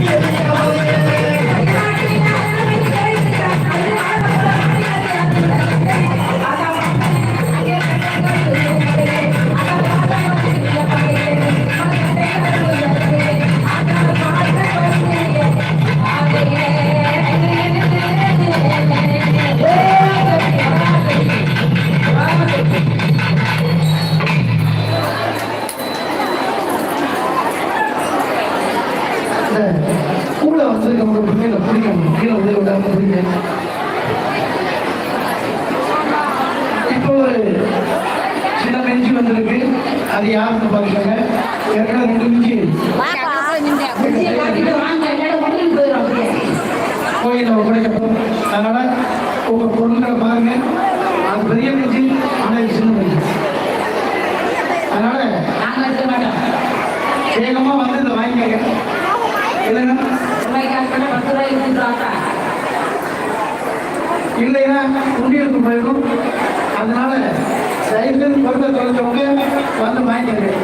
Thank you. யாருன்னு ஏற்கனவே ரெண்டு ஒப்படைக்கப்படும் அதனால உங்க பொருட்களை பாருங்க. அது பெரிய மிஞ்சி ஆனால் சின்ன மிஞ்சி அதனால வேகமா வந்து இதை வாங்கிக்கங்க இல்லைன்னா இல்லைன்னா குண்டியலுக்கு போயிடும் அதனால தயவுசெய்து பொருளை தொலைச்சவங்க வந்து வாங்கிக்கங்க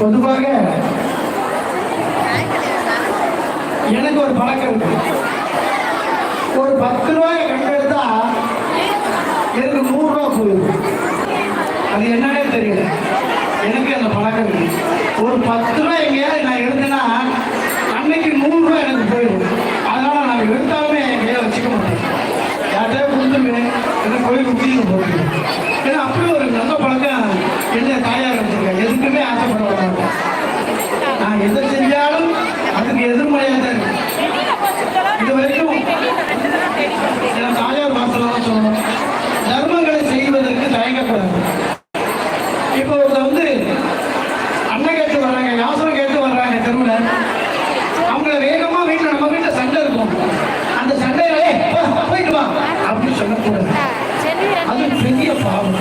பொதுவாக எனக்கு ஒரு பழக்கம் இருக்கு. ஒரு பத்து ரூபாய் கண்டெடுத்தா எனக்கு நூறு ரூபா போயிடும். அது என்னன்னே தெரியல. எனக்கு அந்த பழக்கம் இருக்கு. ஒரு பத்து போய் கோயில் குட்டின்னு ஏன்னா அப்படி ஒரு நல்ல பழக்கம் என்ன தாயார் வச்சிருக்கேன் எதுக்குமே ஆசைப்பட மாட்டாங்க நான் எதை செஞ்சாலும் அதுக்கு எதிர்மறையாக தான் இருக்கு இது வரைக்கும் என் தாயார் வாசலாம் சொல்லணும் தர்மங்களை செய்வதற்கு தயங்கக்கூடாது இப்போ ஒருத்தர் வந்து அண்ணன் கேட்டு வர்றாங்க யாசனம் கேட்டு வர்றாங்க தெருவில் அவங்கள வேகமா வீட்டில் நம்ம வீட்டில் சண்டை இருக்கும் அந்த சண்டையில "ஏய், போ, போயிட்டு வா அப்படின்னு சொல்லக்கூடாது அது பாவம்.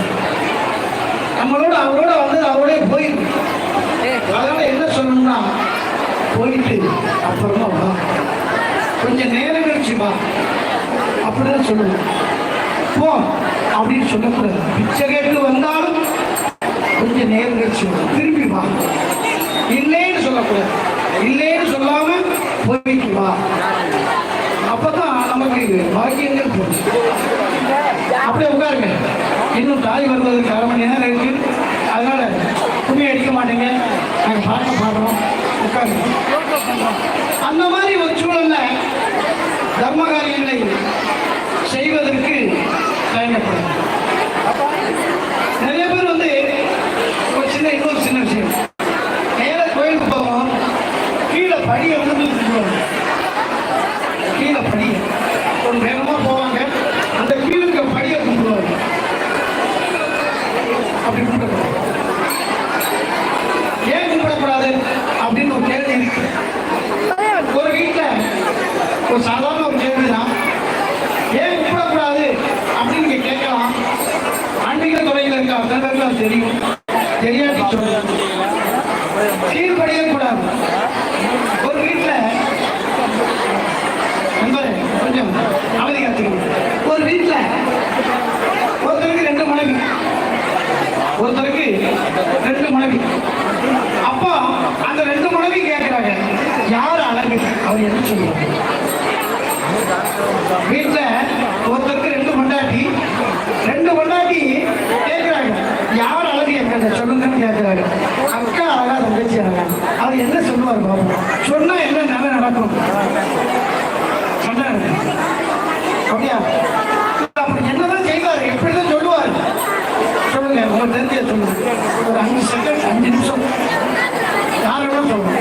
நம்மளோட அவரோட வந்து அவரோட போயிடும் அதனால என்ன சொல்லணும்னா போயிட்டு அப்புறமா வா. கொஞ்சம் நேரம் கழிச்சு வா. அப்படிதான் சொல்லணும் போ அப்படின்னு சொல்லக்கூடாது. பிச்சை கேட்டு வந்தாலும் கொஞ்சம் நேரம் கழிச்சு வா. திரும்பி வா. இல்லைன்னு சொல்லக்கூடாது. இல்லைன்னு சொல்லாம போயிட்டு வா. நமக்கு பாக்கியங்கள் அப்படியே உட்காருங்க. இன்னும் தாய் வருவதற்கு அரை மணி நேரம் இருக்கு. அதனால துணி அடிக்க மாட்டேங்க. நாங்கள் பாட்டு பாடுறோம். உட்காருங்க. அந்த மாதிரி ஒரு சூழல்ல தர்ம காரியங்களை செய்வதற்கு தயங்கப்படும் நிறைய பேர் வந்து ஒரு சின்ன இன்னொரு சின்ன விஷயம் நேர கோயிலுக்கு போவோம் கீழே படியை வந்து தூக்குவாங்க கீழே படியை ஒரு வேகமா போவாங்க அந்த கீழே இருக்க படியை கும்பிடுவாங்க அப்படி கும்பிடக்கூடாது ஏன் கும்பிடக்கூடாது அப்படின்னு ஒரு கேள்வி இருக்கு ஒரு வீட்டுல ஒரு சாதாரண ஒரு கேள்வி தான் ஏன் கும்பிடக்கூடாது அப்படின்னு நீங்க கேட்கலாம் ஆன்மீக துறையில் தெரியும். தெரியாட்டி சொல்லுங்க. கீழ்படிய கூடாது. ஒரு வீட்டில் கொஞ்சம் அமைதி காத்துக்கணும் ஒரு வீட்டில் ஒருத்தருக்கு ரெண்டு மனைவி. ஒருத்தருக்கு ரெண்டு மனைவி. அப்போ அந்த ரெண்டு மனைவி கேட்குறாங்க யார் அழகு? அவர் என்ன சொல்லுவாங்க வீட்டில் ஒருத்தருக்கு ரெண்டு பொண்டாட்டி ரெண்டு பொண்டாட்டி எங்க சொல்லுங்கன்னு கேட்கிறாங்க அக்கா அழகா தங்கச்சி அழகா அவர் என்ன சொல்லுவார் பாபு? சொன்னா என்ன நல்லா நடக்கும்? சொன்னாரு அப்படியா? அப்படி என்னதான் செய்வாரு? எப்படிதான் சொல்லுவாரு. சொல்லுங்க உங்க தெரிஞ்ச சொல்லுங்க. ஒரு அஞ்சு செகண்ட் அஞ்சு நிமிஷம். யாரோட சொல்லுங்க?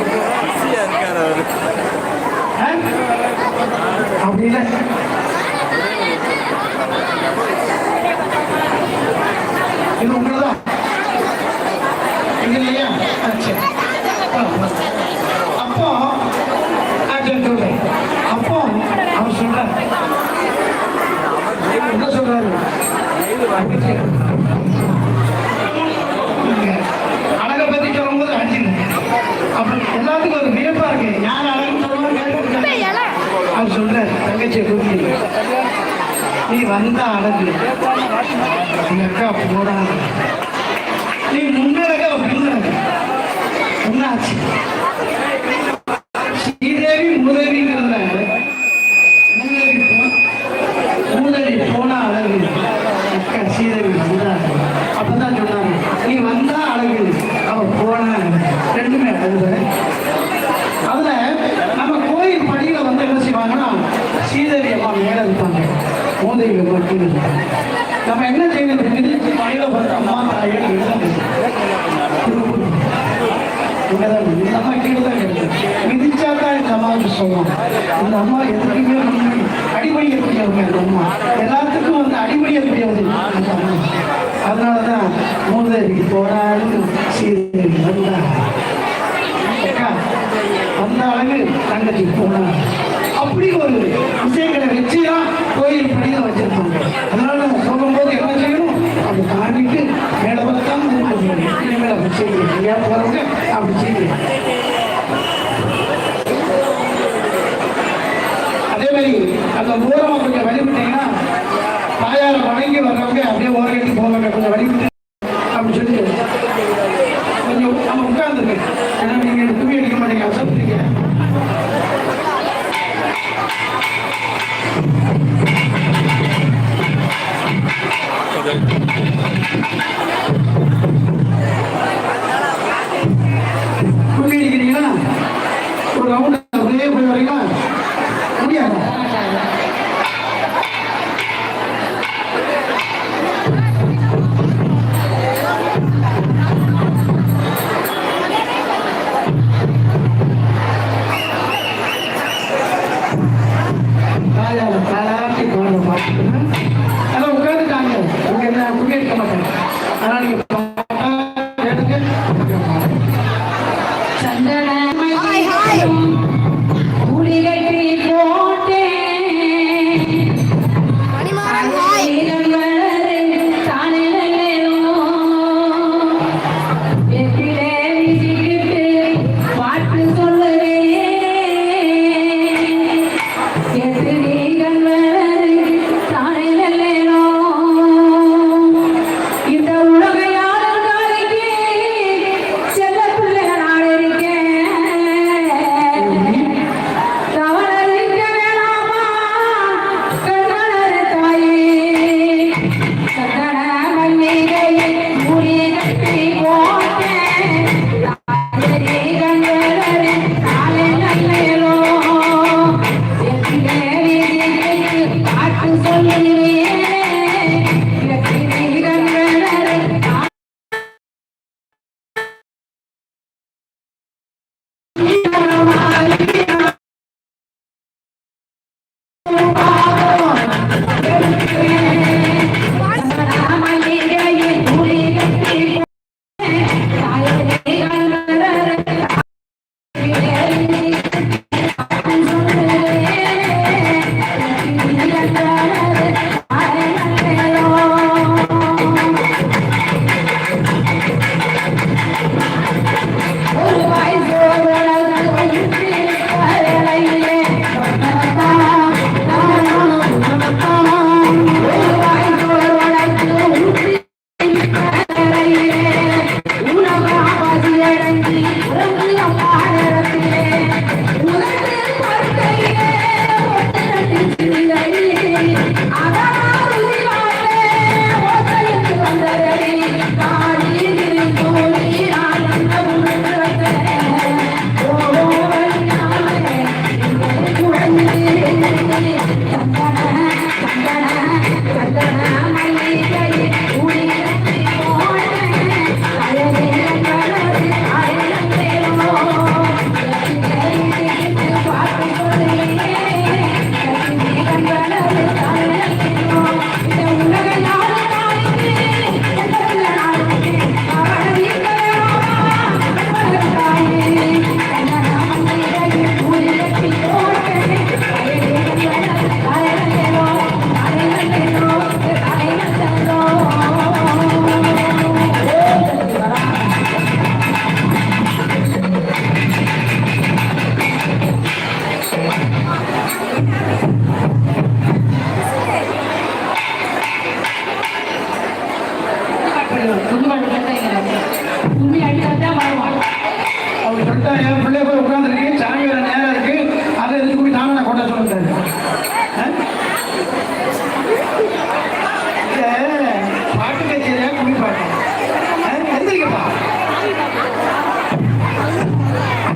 அப்படி இல்லை எல்லாத்துக்கும் ஒரு வியப்பா இருக்கு. யார் அழகுன்னு சொல்லுவாங்க அவர் சொல்றாரு தங்கச்சியை கூப்பிட்டு. நீ வந்த அழகு. எங்க அக்கா போடா நீ முன்னழக பின்னழக என்னாச்சு ஸ்ரீதேவி மூதேவிங்கிறதுல மூதேவி போ- மூதேவி போனா அழகு அக்கா ஸ்ரீதேவி வந்தா அழகு. அப்பதான் சொன்னாங்க நீ வந்தா அழகு அவ போனா அழகு. ரெண்டுமே அழகு அதுல நம்ம கோயில் படியில வந்து என்ன செய்வாங்கன்னா ஸ்ரீதேவி அம்மா மேல இருப்பாங்க மூதேவி அம்மா கீழே இருப்பாங்க நம்ம என்ன செய்யணும் படியில வந்து அம்மா தாயை இந்த அம்மா கீழே தான் மிதிச்சா தான் இந்த அம்மாவுக்கு சொல்லுவோம் இந்த அம்மா எதுக்குமே முன்னாடி அடிபடியக்கூடியவங்க அந்த அம்மா. எல்லாத்துக்கும் வந்து அடிபடியக்கூடியவங்க அந்த அம்மா. அதனால தான் மூதேவி போனாலும் சீதேவி வந்தா அக்கா அந்த அழகு தங்கச்சி போனா அப்படி ஒரு விஷயங்களை வச்சுதான் தான் அதனால நம்ம போகும்போது என்ன செய்யணும்? அப்படி தாண்டிட்டு மேலே பார்த்தா இனிமேல் அப்படி செய்யணும் ஐயா போகிறவங்க அப்படி செய்யணும் அதே மாதிரி அந்த ஓரமாக கொஞ்சம் வழிபட்டீங்கன்னா தாயாரை வணங்கி வர்றவங்க அப்படியே ஓரங்கட்டி போவாங்க. கொஞ்சம் வழிபட்டு